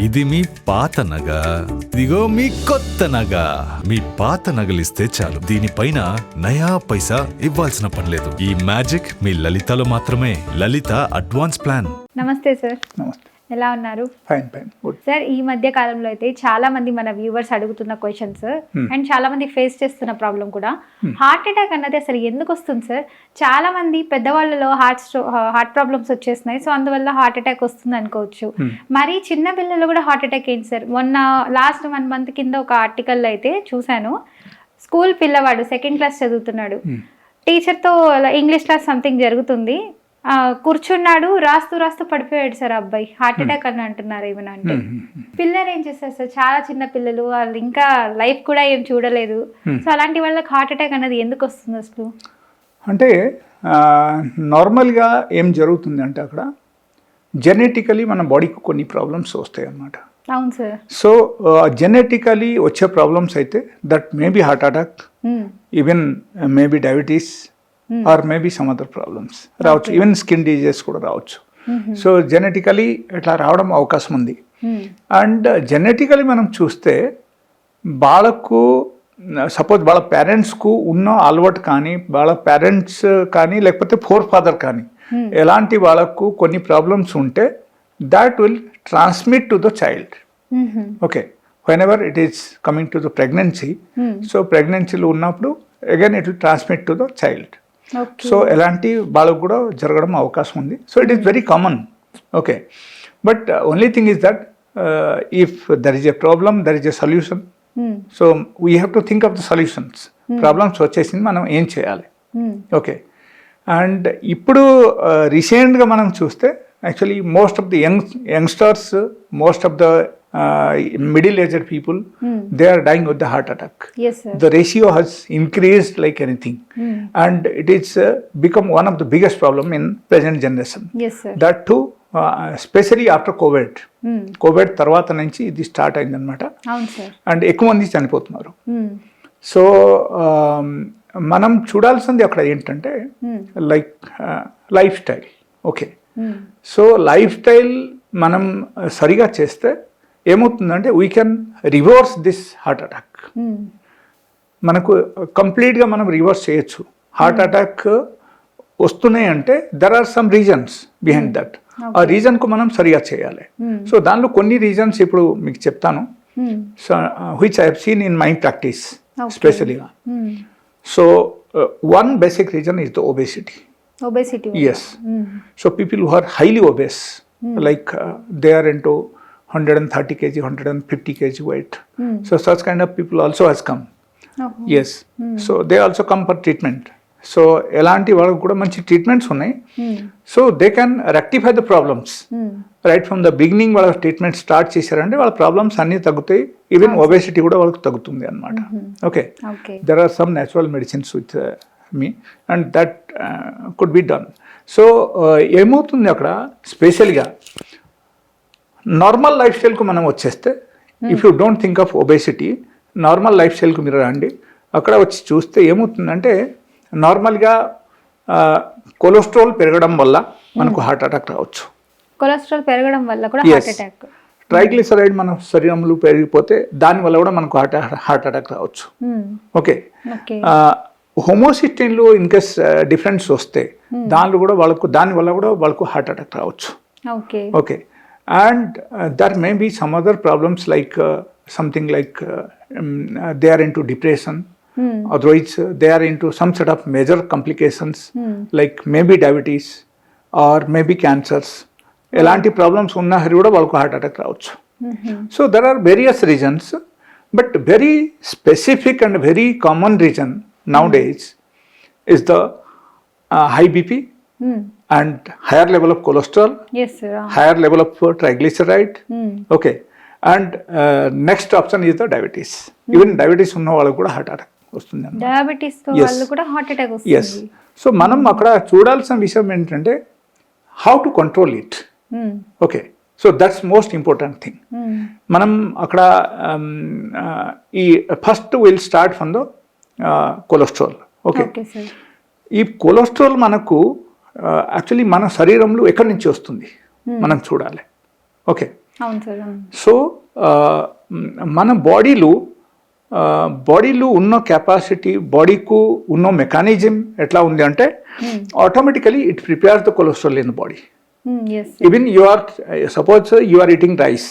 ఇది మీ పాత నగ. ఇదిగో మీ కొత్త నగ. మీ పాత నగలిస్తే చాలు. దీనిపైన నయా పైసా ఇవ్వాల్సిన పనిలేదు ఈ మ్యాజిక్ మీ లలితలో మాత్రమే. Lalitha advance plan. నమస్తే సార్. నమస్తే. ఎలా ఉన్నారు? ఫైన్ ఫైన్ గుడ్ సార్ ఈ మధ్య కాలంలో అయితే చాలా మంది మన వ్యూవర్స్ అడుగుతున్న క్వశ్చన్స్ అండ్ చాలా మంది ఫేస్ చేస్తున్న ప్రాబ్లం కూడా. హార్ట్ అటాక్ అన్నది అసలు ఎందుకు వస్తుంది సార్ చాలా మంది పెద్దవాళ్ళలో హార్ట్ హార్ట్ ప్రాబ్లమ్స్ వచ్చేస్తున్నాయి. సో అందువల్ల హార్ట్ అటాక్ వస్తుంది అనుకోవచ్చు. మరి చిన్న పిల్లలు కూడా హార్ట్ అటాక్ ఏంటి సార్ మొన్న లాస్ట్ వన్ మంత్ కింద ఒక ఆర్టికల్ అయితే చూశాను. స్కూల్ పిల్లవాడు సెకండ్ క్లాస్ చదువుతున్నాడు. టీచర్తో ఇంగ్లీష్ క్లాస్ సంథింగ్ జరుగుతుంది. కూర్చున్నాడు రాస్తూ రాస్తూ పడిపోయాడు సార్ అబ్బాయి. హార్ట్ అటాక్ అని అంటున్నారు ఏమైనా అంటే. పిల్లలు ఏం చేస్తారు సార్? చాలా చిన్న పిల్లలు వాళ్ళు ఇంకా లైఫ్ కూడా ఏం చూడలేదు. సో అలాంటి వాళ్ళకి హార్ట్ అటాక్ అనేది ఎందుకు వస్తుంది అసలు? అంటే నార్మల్గా ఏం జరుగుతుంది అంటే అక్కడ జెనెటికలీ మన బాడీకి కొన్ని ప్రాబ్లమ్స్ వస్తాయి అన్నమాట. అవును సార్. సో జెనెటికలీ వచ్చే ప్రాబ్లమ్స్ అయితే that maybe heart attack even maybe diabetes or maybe some other problems రావచ్చు. ఈవెన్ స్కిన్ డిజీజెస్ కూడా రావచ్చు. సో జెనెటికలీ ఇట్లా రావడం అవకాశం ఉంది. అండ్ జెనెటికలీ మనం చూస్తే వాళ్ళకు సపోజ్ వాళ్ళ పేరెంట్స్కు ఉన్న అలవాటు కానీ వాళ్ళ పేరెంట్స్ కానీ లేకపోతే ఫోర్ ఫాదర్ కానీ ఎలాంటి వాళ్ళకు కొన్ని ప్రాబ్లమ్స్ ఉంటే that will transmit to the child okay whenever it is coming to the pregnancy so ప్రెగ్నెన్సీలో ఉన్నప్పుడు again it will transmit to the child so ఎలాంటి వాళ్ళకు కూడా జరగడం అవకాశం ఉంది. So it is very common okay but only thing is that if there is a problem there is a solution so we have to think of the solutions problems వచ్చేసింది మనం ఏం చేయాలి? ఓకే అండ్ ఇప్పుడు రీసెంట్గా మనం చూస్తే actually most of the young youngsters most of the middle aged people they are dying with the heart attack the ratio has increased like anything and it is become one of the biggest problem in present generation that to especially after COVID COVID తర్వాత నుంచి ఇది start అయిందనమాట and ఎక్కువ మంది చనిపోతున్నారు. So మనం చూడాల్సింది అక్కడ ఏంటంటే like lifestyle okay so lifestyle మనం సరిగా చేస్తే ఏమవుతుందంటే we can reverse this heart attack మనకు కంప్లీట్గా మనం రివర్స్ చేయొచ్చు. హార్ట్ అటాక్ వస్తున్నాయి అంటే there are some reasons behind that ఆ రీజన్కు మనం సరిగా చేయాలి. సో దానిలో కొన్ని రీజన్స్ ఇప్పుడు మీకు చెప్తాను. So which I have seen in my practice. స్పెషలీగా so one basic reason is the obesity obesity Yes. So people who are highly obese, like uh, they are into 130 kg, 150 kg weight. So such kind of people also has come. Yes. So they also come for treatment. So ఎలాంటి వాళ్ళకు కూడా మంచి treatments ఉన్నాయి so they can rectify the problems right from the beginning వాళ్ళ treatment start చేశారంటే వాళ్ళ problems అన్నీ తగ్గుతాయి ఈవెన్ ఒబేసిటీ కూడా వాళ్ళకి తగ్గుతుంది అనమాట okay okay there are some natural medicines with uh, me and that uh, could be done so ఏమవుతుంది అక్కడ స్పెషల్గా నార్మల్ లైఫ్ స్టైల్కు మనం వచ్చేస్తే if you don't think of obesity normal life స్టైల్కు మీరు రండి. అక్కడ వచ్చి చూస్తే ఏమవుతుందంటే నార్మల్గా కొలెస్ట్రాల్ పెరగడం వల్ల మనకు హార్ట్ అటాక్ రావచ్చు. కొలెస్ట్రాల్ పెరగడం వల్ల కూడా. హార్ట్ అటాక్ ట్రైగ్లిసరైడ్ మన శరీరంలో పెరిగిపోతే దానివల్ల కూడా మనకు హార్ట్ హార్ట్ అటాక్ రావచ్చు. ఓకే హోమోసిస్టిన్లో ఇన్కేస్ డిఫరెన్స్ వస్తే దానిలో కూడా వాళ్ళకు దాని వల్ల కూడా వాళ్ళకు హార్ట్ అటాక్ రావచ్చు. Okay okay and there may be some other problems like something like they are into depression otherwise they are into some set of major complications like maybe diabetes or maybe cancers ఎలాంటి problems ఉన్నా కూడా వాళ్ళకు heart attack రావచ్చు so there are various reasons but very specific and very common reason nowadays is the high BP and higher level of cholesterol yes sir higher level of uh, triglyceride okay. And uh, next option is the diabetes. Even diabetes ఉన్న వాళ్ళకి కూడా heart attack వస్తుంది diabetes. వాళ్ళు కూడా heart attack yes వస్తుంది సో మనం అక్కడ చూడాల్సిన విషయం ఏంటంటే how to control it Hmm. Okay so that's most important thing మనం అక్కడ um, uh, ఈ first will start from the cholesterol okay okay ఈ కొలెస్ట్రాల్ మనకు యాక్చువల్లీ మన శరీరంలో ఎక్కడి నుంచి వస్తుంది? మనం చూడాలి. ఓకే సో మన బాడీలో బాడీలో ఉన్న కెపాసిటీ బాడీకు ఉన్న మెకానిజం ఎట్లా ఉంది అంటే automatically it prepare the cholesterol in body even you are suppose you are eating rice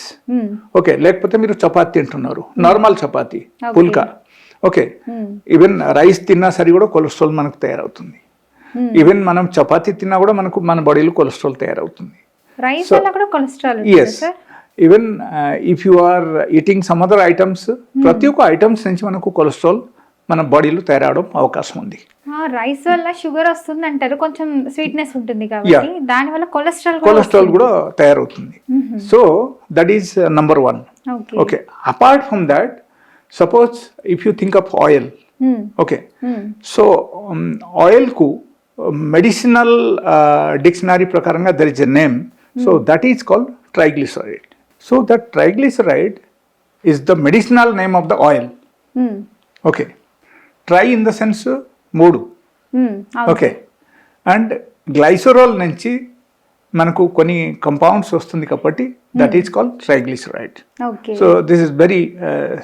okay లేకపోతే మీరు చపాతి తింటున్నారు. Normal chapati Okay. Phulka okay even rice తిన్నా సరే కూడా కొలెస్ట్రాల్ మనకు తయారవుతుంది. ఈవెన్ మనం చపాతి తిన్నా కూడా మనకు మన బాడీలో కొలెస్ట్రాల్ తయారవుతుంది. రైస్ వల్ల కూడా cholesterol yes even if you are eating some other items ప్రతి ఒక్క ఐటమ్స్ నుంచి మనకు కొలెస్ట్రాల్ మన బాడీలో తయారవడం అవకాశం ఉంది. రైస్ వల్ల షుగర్ వస్తుంది అంటారు కొంచెం స్వీట్నెస్ ఉంటుంది. కాబట్టి దాని వల్ల కొలెస్ట్రాల్ కొలెస్ట్రాల్ కూడా తయారవుతుంది. So that is number one okay apart from that suppose if you think of oil Hmm. Okay so ఆయిల్కు medicinal dictionary ప్రకారంగా there is a name so that is called triglyceride so that triglyceride is the medicinal name of the oil. Okay tri in the sense మూడు. Okay and glycerol నుంచి మనకు కొన్ని compounds వస్తుంది కాబట్టి that is called triglyceride so this is very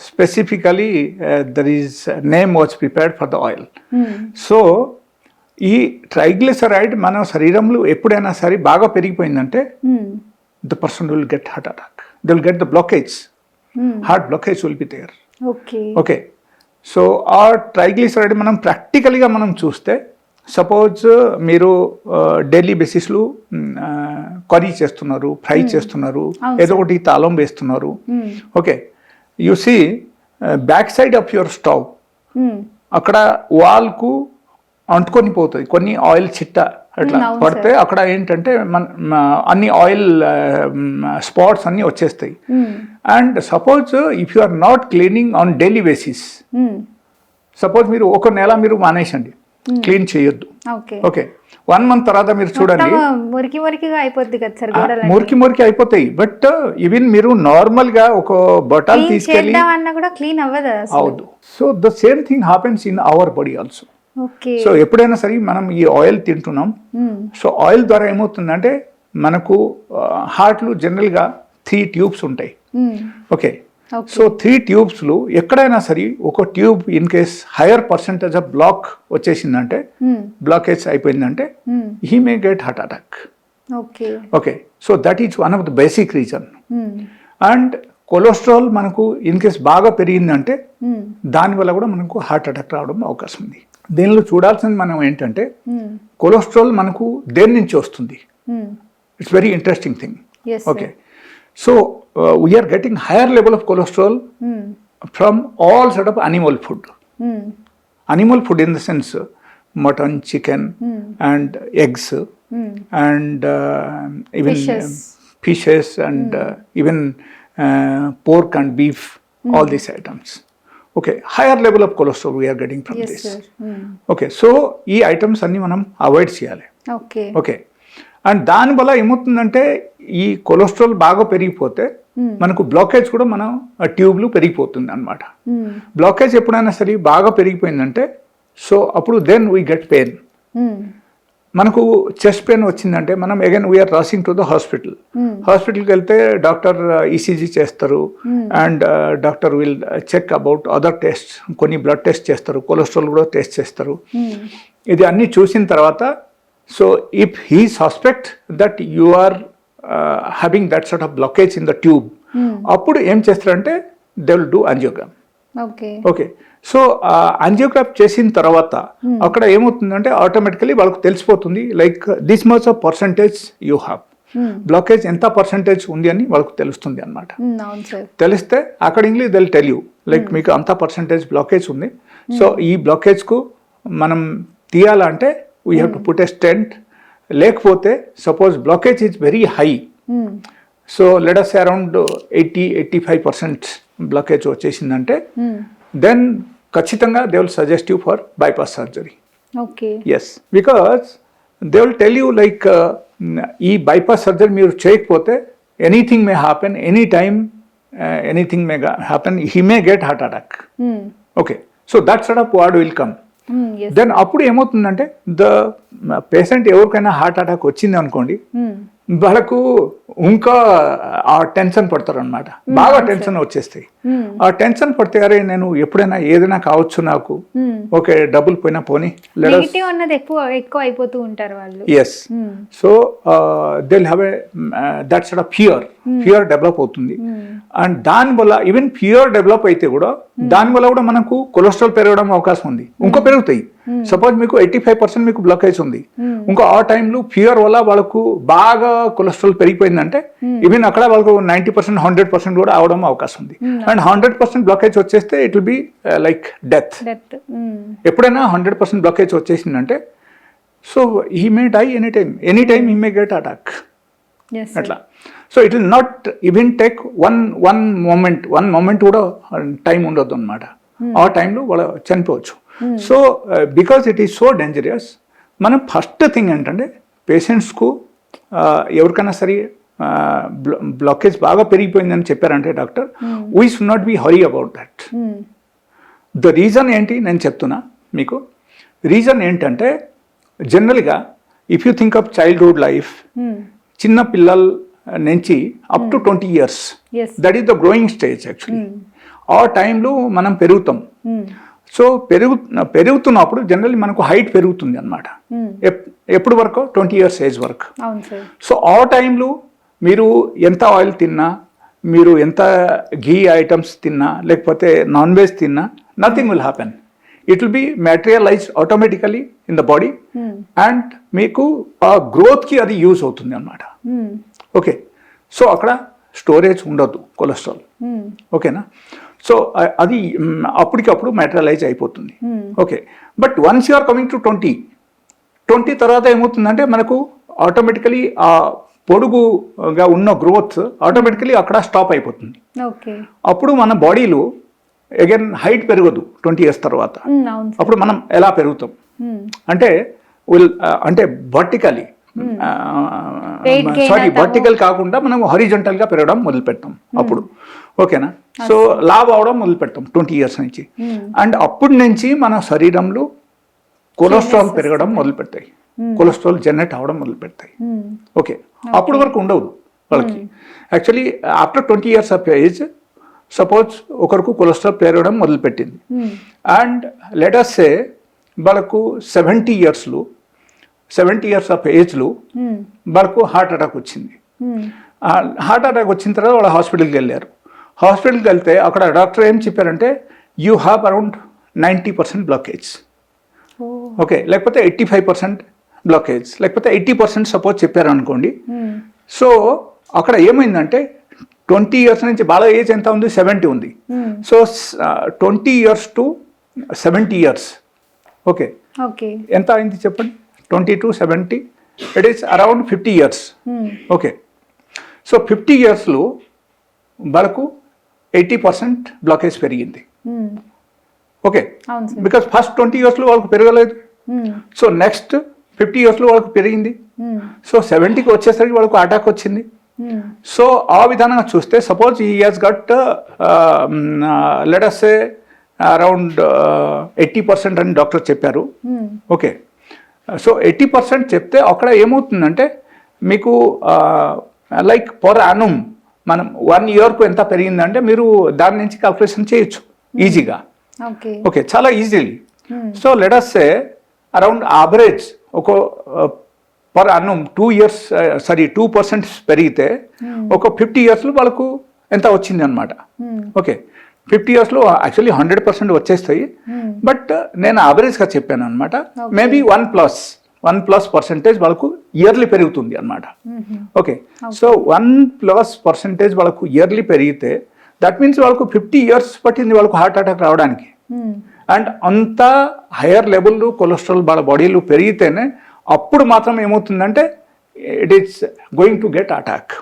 specifically there is name was prepared for the oil so ఈ triglyceride మన శరీరంలో ఎప్పుడైనా సరే బాగా పెరిగిపోయిందంటే the person will get heart attack. They will get the blockage heart blockage will be there okay okay so ఆ triglyceride మనం ప్రాక్టికల్గా మనం చూస్తే సపోజ్ మీరు డైలీ బేసిస్లో కర్రీ చేస్తున్నారు ఫ్రై చేస్తున్నారు అవును ఏదో ఒకటి తాళం వేస్తున్నారు. Okay you see back side of your stove అక్కడ వాల్కు అంటుకొని పోతుంది కొన్ని ఆయిల్ చిట్ట అట్లా పడితే అక్కడ ఏంటంటే మన అన్ని ఆయిల్ స్పాట్స్ అన్ని వచ్చేస్తాయి. And suppose if you are not cleaning on daily basis suppose మీరు ఒక నెల మీరు మానేసండి. క్లీన్ చేయొద్దు. ఓకే. వన్ మంత్ తర్వాత మీరు చూడండి. మురికి మురికిగా అయిపోద్ది కదా సార్ మురికి మురికి అయిపోతాయి. బట్ ఈవెన్ మీరు నార్మల్గా ఒక క్లీన్ తీసుకెళ్ళి కూడా క్లీన్ అవ్వదు so the same thing happens in our body also. So ఎప్పుడైనా సరే మనం ఈ ఆయిల్ తింటున్నాం. సో ఆయిల్ ద్వారా ఏమవుతుందంటే మనకు హార్ట్లు జనరల్గా త్రీ ట్యూబ్స్ ఉంటాయి. ఓకే. సో త్రీ ట్యూబ్స్లో ఎక్కడైనా సరే ఒక tube in case higher percentage of block వచ్చేసిందంటే blockage అయిపోయిందంటే he may get heart attack. Okay. Okay. So that is one of the basic reason. And cholesterol మనకు ఇన్ కేస్ బాగా పెరిగిందంటే దానివల్ల కూడా మనకు హార్ట్ అటాక్ రావడం అవకాశం ఉంది. దీనిలో చూడాల్సింది మనం ఏంటంటే కొలెస్ట్రాల్ మనకు దేని నుంచి వస్తుంది? It's very interesting thing okay so we are getting higher level of cholesterol from all side of animal food animal food. In the sense uh, mutton, chicken, and eggs, and uh, even Fishes. um, fishes, and uh, even uh, of cholesterol we are getting from yes this. Sir okay so ఈ items అన్ని మనం avoid చేయాలి. Okay okay and దానివల్ల ఏమవుతుందంటే ఈ cholesterol బాగా పెరిగిపోతే మనకు blockage కూడా మనం ట్యూబ్లు పెరిగిపోతుంది అనమాట బ్లాకేజ్ ఎప్పుడైనా సరే బాగా పెరిగిపోయిందంటే సో అప్పుడు దెన్ వీ గెట్ పెయిన్ మనకు చెస్ట్ పెయిన్ వచ్చిందంటే మనం again we are rushing to the hospital హాస్పిటల్కి వెళ్తే డాక్టర్ ఈసీజీ చేస్తారు. And doctor will check about other test కొన్ని బ్లడ్ టెస్ట్ చేస్తారు. కొలెస్ట్రాల్ కూడా టెస్ట్ చేస్తారు. ఇది అన్ని చూసిన తర్వాత so if he suspect that you are having that sort of blockage in the tube అప్పుడు ఏం చేస్తారంటే they will do angiogram okay okay so angiograph చేసిన తర్వాత అక్కడ ఏమవుతుందంటే ఆటోమేటికలీ వాళ్ళకు తెలిసిపోతుంది like this much of percentage you have blockage ఎంత పర్సంటేజ్ ఉంది అని వాళ్ళకు తెలుస్తుంది అన్నమాట. అవును సార్. తెలిస్తే accordingly they'll tell you like మీకు అంత పర్సంటేజ్ బ్లాకేజ్ ఉంది. సో ఈ బ్లాకేజ్కు మనం తీయాలంటే we have to put a stent లేకపోతే suppose blockage is very high so let us around eighty eighty five percent blockage వచ్చేసిందంటే then ఖచ్చితంగా they will suggest you for bypass surgery okay yes because they will tell you like ఈ bypass surgery మీరు చేయకపోతే anything may happen any time anything may happen he may get heart attack okay so that sort of word will come. Then అప్పుడు ఏమవుతుందంటే the patient ఎవరికైనా heart attack వచ్చింది అనుకోండి Hmm. వాళ్ళకు ఇంకా ఆ టెన్షన్ పడతారు అనమాట బాగా టెన్షన్ వచ్చేస్తాయి. ఆ టెన్షన్ పడితే అరే నేను ఎప్పుడైనా ఏదైనా కావచ్చు నాకు. ఓకే డబ్బులు పోయినా పోనీ. అన్నది ఎక్కువ ఎక్కువ అయిపోతూ ఉంటారు వాళ్ళు. Yes so they'll have a that side of fear fear develop అవుతుంది. అండ్ దానివల్ల ఈవెన్ ఫియర్ డెవలప్ అయితే కూడా దానివల్ల కూడా మనకు కొలెస్ట్రాల్ పెరగడం అవకాశం ఉంది. ఇంకో పెరుగుతాయి. సపోజ్ మీకు ఎయిటీ ఫైవ్ పర్సెంట్ మీకు బ్లాకేజ్ ఉంది. ఇంకో ఆ టైంలో ఫియర్ వల్ల వాళ్ళకు బాగా కొలెస్ట్రాల్ పెరిగిపోయిందంటే ఈవెన్ అక్కడ వాళ్ళకు నైంటీ పర్సెంట్ హండ్రెడ్ పర్సెంట్ కూడా అవడం అవకాశం ఉంది. అండ్ హండ్రెడ్ పర్సెంట్ బ్లాకేజ్ వచ్చేస్తే it will be like death ఎప్పుడైనా hundred percent blockage వచ్చేసిందంటే so he may die any time any time he may get attack అట్లా. So it will not even take one one moment one moment కూడా time ఉండొద్దు అనమాట ఆ టైంలో వాళ్ళు చనిపోవచ్చు. So because it is so dangerous మనం first thing ఏంటంటే పేషెంట్స్కు ఎవరికైనా సరే బ్లాకేజ్ బాగా పెరిగిపోయిందని చెప్పారంటే doctor we should not be hurry about that. The reason ఏంటి? నేను చెప్తున్నా మీకు. రీజన్ ఏంటంటే జనరల్గా if you think of childhood life. చిన్న పిల్లల నుంచి up to twenty years. That is the growing stage actually ఆ టైంలో మనం పెరుగుతాం. Hmm. సో పెరుగు పెరుగుతున్నప్పుడు జనరల్లీ మనకు హైట్ పెరుగుతుంది అనమాట Hmm. ఎప్పుడు వరకు? ట్వంటీ ఇయర్స్ ఏజ్ వరకు. సో ఆ టైంలో మీరు ఎంత ఆయిల్ తిన్నా మీరు ఎంత ఘీ ఐటమ్స్ తిన్నా లేకపోతే నాన్ వెజ్ తిన్నా nothing will happen it will be materialise automatically in the body Hmm. And మీకు ఆ గ్రోత్కి అది యూజ్ అవుతుంది అనమాట Hmm. ఓకే సో అక్కడ స్టోరేజ్ ఉండదు కొలెస్ట్రాల్. Hmm. ఓకేనా సో అది అప్పటికప్పుడు మెటీరియలైజ్ అయిపోతుంది Hmm. Okay but once you are coming to twenty twenty తర్వాత ఏమవుతుందంటే మనకు ఆటోమేటికలీ ఆ పొడుగుగా ఉన్న గ్రోత్ ఆటోమేటికలీ అక్కడ స్టాప్ అయిపోతుంది అప్పుడు మన బాడీలో అగైన్ హైట్ పెరగదు ట్వంటీ ఇయర్స్ తర్వాత Hmm. అప్పుడు మనం ఎలా పెరుగుతాం Hmm. అంటే విల్ అంటే వర్టికలీ సారీ అవుతాము. వర్టికల్ కాకుండా మనం horizontal గా పెరగడం మొదలు పెడతాం అప్పుడు. ఓకేనా? సో లావ్ అవడం మొదలు పెడతాం ట్వంటీ ఇయర్స్ నుంచి. అండ్ అప్పటి నుంచి మన శరీరంలో కొలెస్ట్రాల్ పెరగడం మొదలు పెడతాయి కొలెస్ట్రాల్ జనరేట్ అవడం మొదలు పెడతాయి Hmm. ఓకే. అప్పుడు వరకు ఉండవు వాళ్ళకి. Actually after twenty years of age suppose ఒకరికి కొలెస్ట్రాల్ పెరగడం మొదలుపెట్టింది. Hmm. అండ్ లెటర్సే వాళ్ళకు సెవెంటీ ఇయర్స్లో సెవెంటీ ఇయర్స్ ఆఫ్ ఏజ్లో. వాళ్ళకు హార్ట్ అటాక్ వచ్చింది. హార్ట్ అటాక్ వచ్చిన తర్వాత వాళ్ళ హాస్పిటల్కి వెళ్ళారు హాస్పిటల్కి వెళ్తే అక్కడ డాక్టర్ ఏం చెప్పారంటే you have around ninety percent blockage. Okay లేకపోతే ఎయిటీ ఫైవ్ పర్సెంట్ బ్లాకేజ్ లేకపోతే ఎయిటీ పర్సెంట్ సపోజ్ చెప్పారు అనుకోండి. సో అక్కడ ఏమైందంటే ట్వంటీ ఇయర్స్ నుంచి బాగా ఏజ్ ఎంత ఉంది సెవెంటీ ఉంది. So twenty years to seventy years okay okay ఎంత అయింది చెప్పండి twenty to seventy it is around fifty years Hmm. Okay so fifty ఇయర్స్లో వాళ్ళకు ఎయిటీ పర్సెంట్ బ్లాకేజ్ పెరిగింది Hmm. Okay because first twenty ఇయర్స్లో వాళ్ళకు పెరగలేదు Hmm. సో నెక్స్ట్ ఫిఫ్టీ ఇయర్స్లో వాళ్ళకు పెరిగింది Hmm. సో సెవెంటీకి వచ్చేసరికి వాళ్ళకు అటాక్ వచ్చింది Hmm. సో ఆ విధానంగా చూస్తే suppose he has got let us around eighty percent అని డాక్టర్ చెప్పారు Hmm. Okay so eighty percent చెప్తే అక్కడ ఏమవుతుందంటే మీకు లైక్ పర్ అనం మనం వన్ ఇయర్కు ఎంత పెరిగిందంటే మీరు దాని నుంచి కాల్కులేషన్ చేయొచ్చు ఈజీగా ఓకే. చాలా easily Hmm. So let us around average ఒక per annum two years sorry two percent పెరిగితే ఒక ఫిఫ్టీ ఇయర్స్లో వాళ్ళకు ఎంత వచ్చింది అనమాట Hmm. ఓకే. ఫిఫ్టీ ఇయర్స్లో యాక్చువల్లీ హండ్రెడ్ పర్సెంట్ వచ్చేస్తాయి Hmm. బట్ నేను యావరేజ్గా చెప్పాను అనమాట. Maybe one plus one plus percentage వాళ్ళకు ఇయర్లీ పెరుగుతుంది అనమాట. Okay so one plus percentage వాళ్ళకు ఇయర్లీ పెరిగితే దట్ మీన్స్ వాళ్ళకు ఫిఫ్టీ ఇయర్స్ పట్టింది వాళ్ళకు హార్ట్ అటాక్ రావడానికి Hmm. అండ్ అంత హయ్యర్ లెవెల్లో కొలెస్ట్రాల్ వాళ్ళ బాడీలో పెరిగితేనే అప్పుడు మాత్రం ఏమవుతుందంటే it is going to get attack.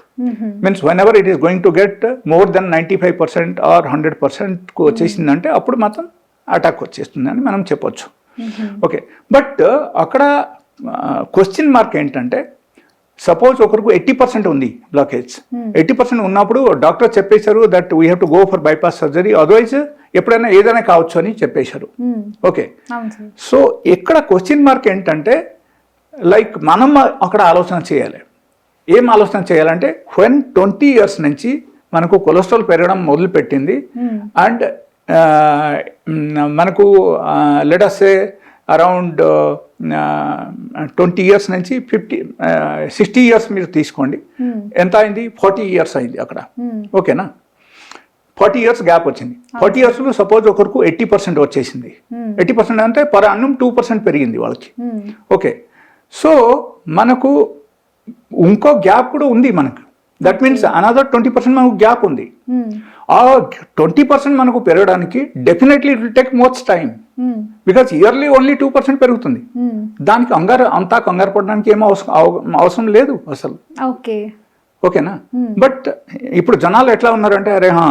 Means whenever it is going to get more than ninety five percent or hundred పర్సెంట్కు వచ్చేసిందంటే అప్పుడు మాత్రం అటాక్ వచ్చేస్తుంది అని మనం చెప్పొచ్చు. ఓకే బట్ అక్కడ క్వశ్చన్ మార్క్ ఏంటంటే సపోజ్ ఒకరికి ఎయిటీ పర్సెంట్ ఉంది బ్లాకేజ్ Hmm. ఎయిటీ పర్సెంట్ ఉన్నప్పుడు డాక్టర్ చెప్పేశారు that we have to go for bypass surgery otherwise ఎప్పుడైనా ఏదైనా కావచ్చు అని చెప్పేశారు. Okay sir. సో ఇక్కడ క్వశ్చన్ మార్క్ ఏంటంటే లైక్ మనం అక్కడ ఆలోచన చేయాలి. ఏం ఆలోచన చేయాలంటే వెన్ ట్వంటీ ఇయర్స్ నుంచి మనకు కొలెస్ట్రాల్ పెరగడం మొదలుపెట్టింది. అండ్ మనకు let's say around twenty years నుంచి ఫిఫ్టీ సిక్స్టీ ఇయర్స్ మీరు తీసుకోండి మ్మ్. ఎంత అయింది ఫార్టీ ఇయర్స్ అయింది అక్కడ మ్మ్. ఓకేనా ఫార్టీ ఇయర్స్ గ్యాప్ వచ్చింది ఫార్టీ ఇయర్స్లో సపోజ్ ఒకరికి ఎయిటీ పర్సెంట్ వచ్చేసింది. ఎయిటీ పర్సెంట్ అంటే పర్ అన్నం టూ పర్సెంట్ పెరిగింది వాళ్ళకి. ఓకే సో మనకు ఇంకో గ్యాప్ కూడా ఉంది మనకు that means another twenty percent మనకు గ్యాప్ ఉంది మ్మ్. ఆ ట్వంటీ పర్సెంట్ మనకు పెరగడానికి definitely it will take most time. Because yearly only two percent పెరుగుతుంది మ్మ్. దానికి కంగారు అంతా కంగారు పడడానికి ఏమో అవసరం అవ- అవసరం లేదు అసలు ఓకే ఓకేనా Hmm. బట్ ఇప్పుడు జనాలు ఎట్లా ఉన్నారంటే అరే హా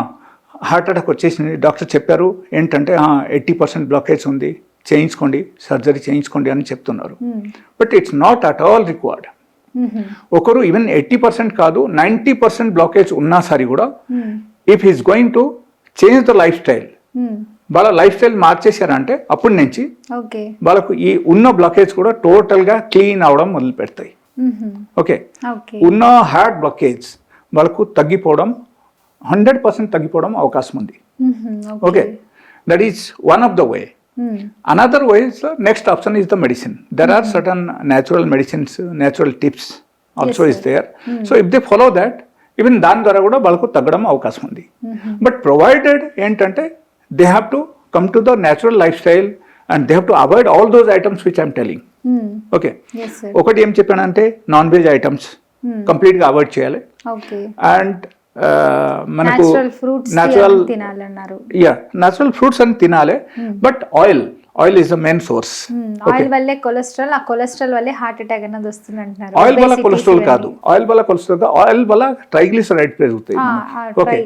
హార్ట్ అటాక్ వచ్చేసింది డాక్టర్ చెప్పారు ఏంటంటే ఎయిటీ పర్సెంట్ బ్లాకేజ్ ఉంది చేయించుకోండి సర్జరీ చేయించుకోండి అని చెప్తున్నారు. But it's not at all required. ఒకరు ఈవెన్ ఎయిటీ పర్సెంట్ కాదు నైంటీ పర్సెంట్ బ్లాకేజ్ ఉన్నా సరే కూడా. If is going to change the lifestyle. వాళ్ళ లైఫ్ స్టైల్ మార్చేశారంటే అప్పటి నుంచి వాళ్ళకు ఈ ఉన్న బ్లాకేజ్ కూడా టోటల్గా క్లీన్ అవడం మొదలు పెడతాయి. ఓకే ఓకే ఉన్న హార్ట్ బ్లాకేజ్ వాళ్ళకు తగ్గిపోవడం హండ్రెడ్ పర్సెంట్ తగ్గిపోవడం అవకాశం ఉంది. Okay that is one of the way. Another way is next option is the medicine there are certain natural medicines natural tips also is there so if they follow that even దాని ద్వారా కూడా వాళ్ళకు తగ్గడం అవకాశం ఉంది. But provided ఏంటంటే they have to come to the natural lifestyle and they have to avoid all those items which I'm telling. Okay ఒకటి ఏం చెప్పానంటే నాన్ వెజ్ ఐటమ్స్ Hmm. కంప్లీట్గా అవాయిడ్ చేయాలి. అండ్ మనకు న్యాచురల్ యా న్యాచురల్ ఫ్రూట్స్ అని తినాలి but oil oil is the main source oil వల్లే cholesterol ఆ కొలెస్ట్రాల్ వల్లే హార్ట్ అటాక్ అనేది వస్తుంది అంటున్నారు ఆయిల్ వల్ల కొలెస్ట్రాల్. కాదు. ఆయిల్ వల్ల కొలెస్ట్రాల్ కాదు. ఆయిల్ వల్ల ట్రైగ్లిసరైడ్ పెరుగుతాయి ఓకే.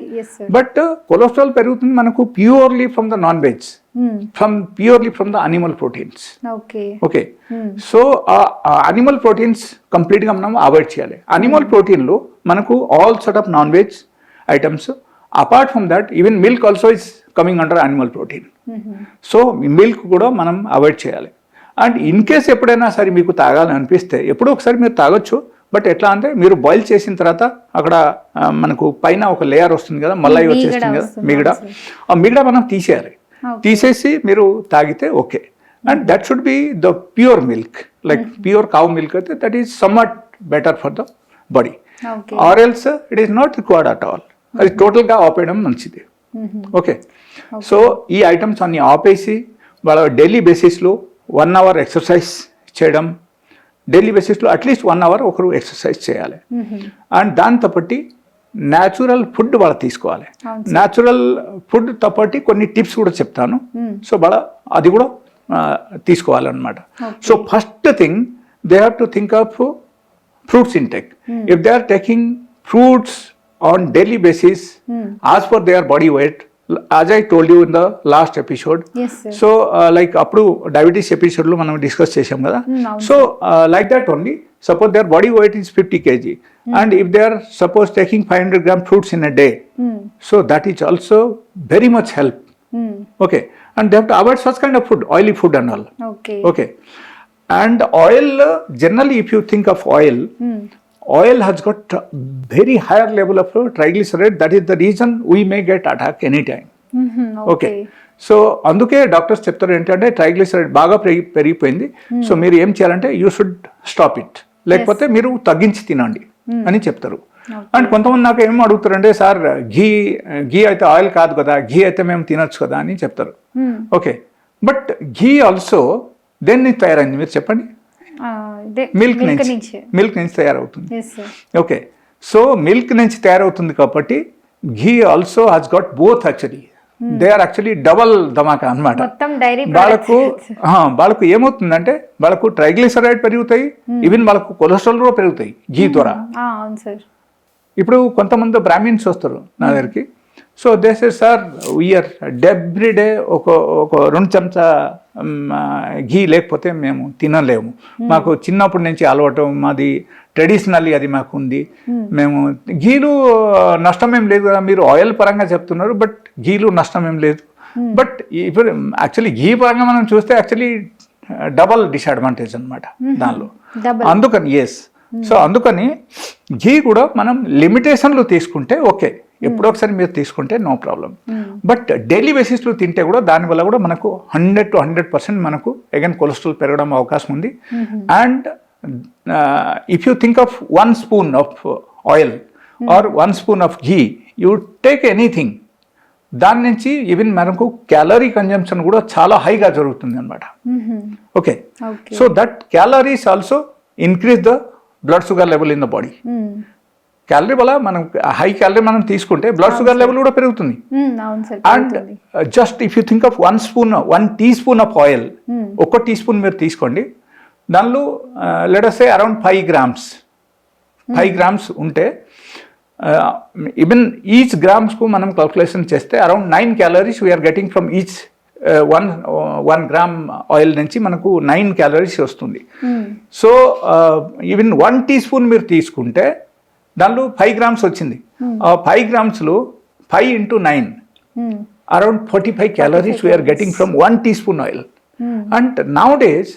బట్ కొలెస్ట్రాల్ పెరుగుతుంది మనకు purely from the non veg. From purely from the animal proteins okay Hmm. So ఆ అనిమల్ ప్రోటీన్స్ కంప్లీట్గా మనం అవాయిడ్ చేయాలి. అనిమల్ ప్రోటీన్లో మనకు all sort of non veg items apart from that even milk also is coming under animal protein. So milk కూడా మనం avoid చేయాలి. And in case ఎప్పుడైనా సరే మీకు తాగాలని అనిపిస్తే ఎప్పుడో ఒకసారి మీరు తాగొచ్చు బట్ ఎట్లా అంటే మీరు బాయిల్ చేసిన తర్వాత అక్కడ మనకు పైన ఒక లేయర్ వస్తుంది కదా మీగడ వచ్చేస్తుంది కదా మిగడ. ఆ మిగడ మనం తీసేయాలి. తీసేసి మీరు తాగితే okay. And that should be the pure milk like pure cow milk అయితే that is somewhat better for the body or else it is not required at all అది టోటల్గా ఆపేయడం మంచిది. ఓకే సో ఈ ఐటమ్స్ అన్ని ఆపేసి వాళ్ళ డైలీ బేసిస్లో వన్ అవర్ ఎక్సర్సైజ్ చేయడం డైలీ బేసిస్లో అట్లీస్ట్ వన్ అవర్ ఒకరు ఎక్సర్సైజ్ చేయాలి. అండ్ దాంతో పట్టి న్యాచురల్ ఫుడ్ వాళ్ళ తీసుకోవాలి. న్యాచురల్ ఫుడ్ తప్పటి కొన్ని టిప్స్ కూడా చెప్తాను. సో వాళ్ళ అది కూడా తీసుకోవాలన్నమాట. So first thing they have to think of fruits intake if they are taking fruits on daily basis. As per they are body weight as I told you in the last episode. So like అప్పుడు diabetes ఎపిసోడ్లో మనం discuss చేసాం కదా. So like that only suppose their body weight is fifty KG and if they are suppose taking five hundred gram fruits in a day hmm. So that is also very much help hmm. okay and they have to avoid such kind of food oily food and all okay okay and oil uh, generally if you think of oil hmm. oil has got uh, very higher level of uh, triglyceride that is the reason we may get attack anytime hmm. Okay okay so అందుకే doctors చెప్తారు ఏంటంటే triglyceride బాగా పెరిగి పెరిగిపోయింది so మీరు ఏం చేయాలంటే you should stop it లేకపోతే మీరు తగ్గించి తినండి అని చెప్తారు. అండ్ కొంతమంది నాకు ఏం అడుగుతారంటే సార్ ఘీ ఘీ అయితే ఆయిల్ కాదు కదా ఘీ అయితే మేము తినొచ్చు కదా అని చెప్తారు. ఓకే బట్ ఘీ ఆల్సో దేన్ని తయారైంది మీరు చెప్పండి? మిల్క్ నుంచి. మిల్క్ నుంచి తయారవుతుంది. ఓకే సో మిల్క్ నుంచి తయారవుతుంది కాబట్టి ghee also has got both actually they are actually double Dhamaka dairy వాళ్ళకు వాళ్ళకు ఏమవుతుందంటే వాళ్ళకు ట్రైగ్లిసరైడ్ పెరుగుతాయి ఈవెన్ వాళ్ళకు కొలెస్ట్రాల్ కూడా పెరుగుతాయి ఘీ ద్వారా. అవును సార్. ఇప్పుడు కొంతమంది బ్రాహ్మిన్స్ వస్తారు నా దగ్గరికి. So this is sir we are every day ఒక ఒక రెండు చెంచా ఘీ లేకపోతే మేము తినలేము. మాకు చిన్నప్పటి నుంచి అలవాటు మాది ట్రెడిషనల్లీ అది మాకు ఉంది. మేము ఘీలు నష్టం ఏం లేదు కదా మీరు ఆయిల్ పరంగా చెప్తున్నారు బట్ ఘీలు నష్టం ఏం లేదు బట్ ఇప్పుడు యాక్చువల్లీ ఘీ పరంగా మనం చూస్తే యాక్చువల్లీ డబల్ డిసడ్వాంటేజ్ అనమాట దానిలో. అందుకని ఎస్ సో అందుకని ఘీ కూడా మనం లిమిటేషన్లు తీసుకుంటే ఓకే. ఎప్పుడో ఒకసారి మీరు తీసుకుంటే నో ప్రాబ్లం. బట్ డైలీ బేసిస్లో తింటే కూడా దానివల్ల కూడా మనకు హండ్రెడ్ టు హండ్రెడ్ పర్సెంట్ మనకు అగైన్ కొలెస్ట్రాల్ పెరగడం అవకాశం ఉంది. And if you think of one spoon of oil or one spoon of ghee you take anything దాని నుంచి ఈవెన్ మనకు క్యాలరీ కన్జంప్షన్ కూడా చాలా హైగా జరుగుతుంది అనమాట okay okay so that calories also increase the blood sugar level in the body calorie వల్ల మనం హై క్యాలరీ మనం తీసుకుంటే బ్లడ్ షుగర్ లెవెల్ కూడా పెరుగుతుంది. And just if you think of one spoon one teaspoon of oil ఒక teaspoon మీరు తీసుకోండి. దానిలో let's say around five grams five grams ఉంటే ఈవెన్ ఈచ్ గ్రామ్స్కు మనం క్యాల్కులేషన్ చేస్తే around nine calories we are getting from each one one gram oil నుంచి మనకు నైన్ క్యాలరీస్ వస్తుంది. So even one teaspoon మీరు తీసుకుంటే దానిలో ఫైవ్ గ్రామ్స్ వచ్చింది. ఆ five గ్రామ్స్లో five into nine around forty five calories we are getting from one teaspoon oil and nowadays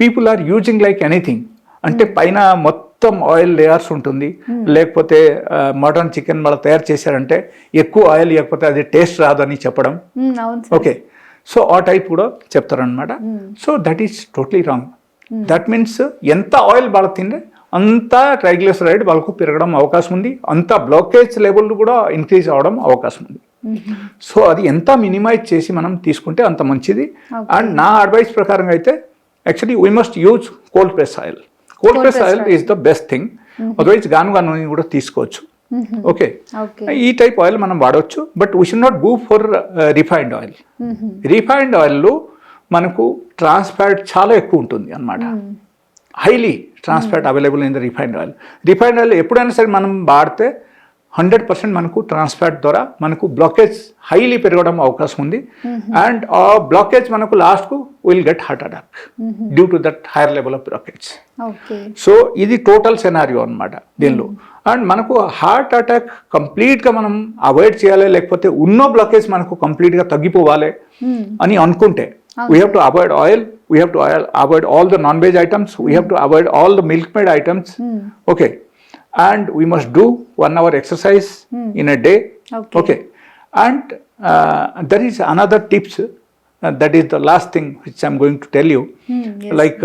people are using like anything అంటే పైన మొత్తం oil layers ఉంటుంది. లేకపోతే మటన్ చికెన్ మళ్ళీ తయారు చేశారంటే ఎక్కువ ఆయిల్ లేకపోతే అది టేస్ట్ రాదని చెప్పడం. ఓకే సో ఆ టైప్ కూడా చెప్తారనమాట so that is totally wrong that means ఎంత ఆయిల్ వాళ్ళకి తింటే అంత ట్రైగ్లిసరైడ్ వాళ్ళకు పెరగడం అవకాశం ఉంది. అంత బ్లాకేజ్ లెవెల్ కూడా ఇంక్రీజ్ అవడం అవకాశం ఉంది. సో అది ఎంత మినిమైజ్ చేసి మనం తీసుకుంటే అంత మంచిది. అండ్ నా అడ్వైస్ ప్రకారం అయితే actually we must use cold press oil. Cold press oil is the best thing otherwise గానుగా నూనె కూడా తీసుకోవచ్చు. ఓకే. ఈ టైప్ ఆయిల్ మనం వాడవచ్చు but we should not go for refined oil. Refined ఆయిల్లో మనకు ట్రాన్స్ఫాట్ చాలా ఎక్కువ ఉంటుంది అన్నమాట. Highly trans fat available in the refined oil refined oil ఎప్పుడైనా సరే మనం వాడితే హండ్రెడ్ పర్సెంట్ మనకు ట్రాన్స్ఫాట్ ద్వారా మనకు బ్లాకేజ్ హైలీ పెరగడం అవకాశం ఉంది. అండ్ ఆ బ్లాకేజ్ మనకు లాస్ట్కు will get heart attack due to that higher level of blockage so ఇది టోటల్ సెనారియో అన్నమాట దీనిలో. అండ్ మనకు హార్ట్ అటాక్ కంప్లీట్గా మనం అవాయిడ్ చేయాలి లేకపోతే ఉన్న బ్లాకేజ్ మనకు కంప్లీట్గా తగ్గిపోవాలి అని అనుకుంటే we have to avoid oil we have to avoid all the non veg items we have to avoid all the milk made items okay and we must do one hour exercise in a day Okay. Okay and there is another tips that is the last thing which I'm going to tell you like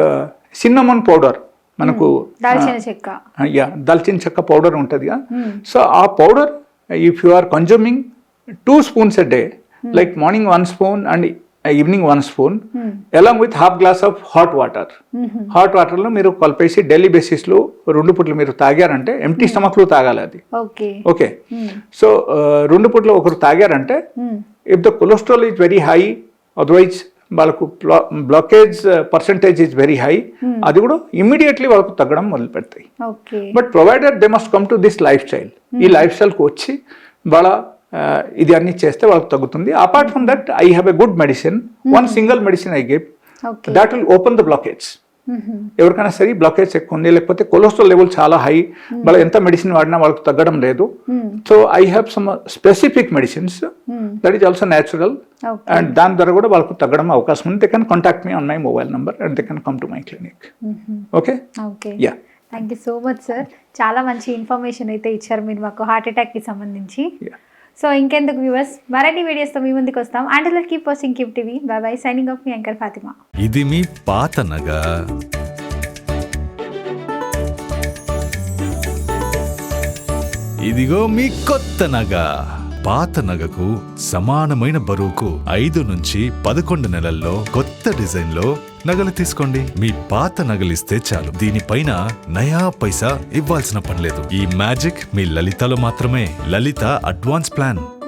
cinnamon powder మనకు దాల్చిన చెక్క. Yeah దాల్చిన చెక్క powder ఉంటుంది so ఆ powder if you are consuming two spoons a day like morning one spoon and evening one spoon along with half glass of hot water hot వాటర్లో మీరు కలిపేసి డైలీ బేసిస్లో రెండు పుట్లు మీరు తాగారంటే ఎంటీ స్టమక్లో తాగాలి అది ఓకే సో రెండు పుట్లు ఒకరు తాగారంటే if the cholesterol is very high otherwise వాళ్ళకు blockage percentage is very high అది కూడా ఇమ్మీడియట్లీ వాళ్ళకు తగ్గడం మొదలు పెడతాయి. But provided they must come to this lifestyle ఈ లైఫ్ స్టైల్కి వచ్చి వాళ్ళ ఇది అన్ని చేస్తే వాళ్ళకి తగ్గుతుంది. Apart from that I have a good medicine one single medicine I give that will open the blockage ఎవరికైనా సరే బ్లాకేజ్ ఎక్కువ ఉంది లేకపోతే కొలెస్ట్రాల్ లెవెల్ చాలా హై వాళ్ళ ఎంత మెడిసిన్ వాడినా వాళ్ళకి తగ్గడం లేదు. So I have some specific medicines that is also natural and దాని ద్వారా కూడా వాళ్ళకు తగ్గడం అవకాశం ఉంది. They can contact me on my mobile number and they can come to my clinic okay yeah thank you so much sir చాలా మంచి information అయితే ఇచ్చారు మీరు మాకు. హార్ట్ అటాక్కి సంబంధించి. సో ఇంకెందుకు వ్యూవర్స్ మరిన్ని వీడియోస్తో మీ ముందుకు వస్తాం. And keep watching keep TV bye bye signing off me anchor Fatima ఇది మీ పాత నగ. ఇదిగో మీ కొత్త నగ. పాత నగకు సమానమైన బరువుకు ఐదు నుంచి పదకొండు నెలల్లో కొత్త డిజైన్లో నగలు తీసుకోండి. మీ పాత నగలిస్తే చాలు. దీనిపైన నయా పైసా ఇవ్వాల్సిన పనిలేదు ఈ మ్యాజిక్ మీ లలితలో మాత్రమే. Lalitha advance plan.